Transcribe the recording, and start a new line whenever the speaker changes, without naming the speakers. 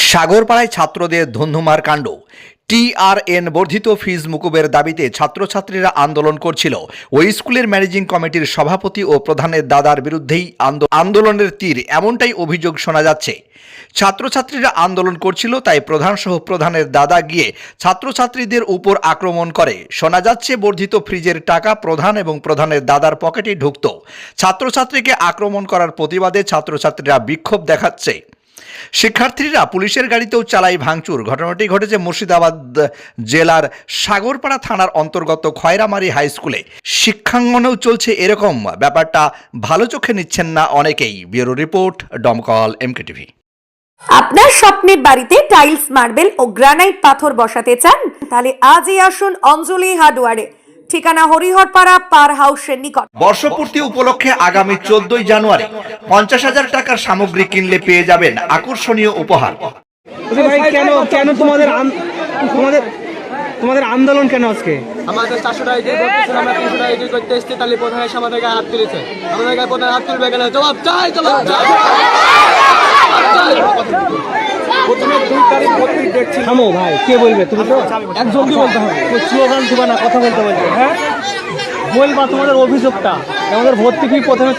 সাগরপাড়ায় ছাত্রদের ধুন্ধুমার কাণ্ড। টিআরএন বর্ধিত ফিজ মুকুবের দাবিতে ছাত্রছাত্রীরা আন্দোলন করছিল। ওই স্কুলের ম্যানেজিং কমিটির সভাপতি ও প্রধানের দাদার বিরুদ্ধেই আন্দো- আন্দোলনের তীর, এমনটাই অভিযোগ শোনা যাচ্ছে। ছাত্রছাত্রীরা আন্দোলন করছিল, তাই প্রধান সহ প্রধানের দাদা গিয়ে ছাত্রছাত্রীদের উপর আক্রমণ করে। শোনা যাচ্ছে, বর্ধিত ফ্রিজের টাকা প্রধান এবং প্রধানের দাদার পকেটে ঢুকত। ছাত্রছাত্রীকে আক্রমণ করার প্রতিবাদে ছাত্রছাত্রীরা বিক্ষোভ দেখাচ্ছে। শিক্ষার্থীরা পুলিশের গাড়িতেও চালাই ভাঙচুর। ঘটনাটি ঘটেছে মুর্শিদাবাদ জেলার সাগরপাড়া থানার অন্তর্গত খয়রামারি হাই স্কুলে। শিক্ষাঙ্গনেও চলছে এরকম। ব্যাপারটা ভালো চোখে নিচ্ছেন না অনেকেই। Bureau report Domkal MK TV.
আপনার স্বপ্নের বাড়িতে টাইলস, মার্বেল ও গ্রানাইট পাথর বসাতে চান? তাহলে আজই আসুন অঞ্জলি হার্ডওয়ারে। ঠিকানা হরিহরপাড়া পার হাউসের নিকট।
বর্ষপূর্তি উপলক্ষে আগামী চোদ্দই জানুয়ারি পঞ্চাশ হাজার টাকার সামগ্রী কিনলে পেয়ে যাবেন আকর্ষণীয় উপহার।
কেন কেন তোমাদের তোমাদের তোমাদের আন্দোলন কেন আজকে?
আমাদের চারশো টাকা দিয়ে করতেছেন আমরা তিনশো টাকা দিয়ে করতে এসেছি তাহলে প্রধান এসে আমাদের গায়ে হাত তুলেছে। আমাদের গায়ে প্রধান হাত তুলবে কেন? জবাব চাই জবাব চাই।
থামো ভাই কে বলবে? তুমি তো এক জলদি বলতে হবে। স্লোগান দিবা না কথা বলতে বলবে হ্যাঁ? বলবা তোমাদের অভিযোগটা। আমাদের ভর্তি ফি প্রথমে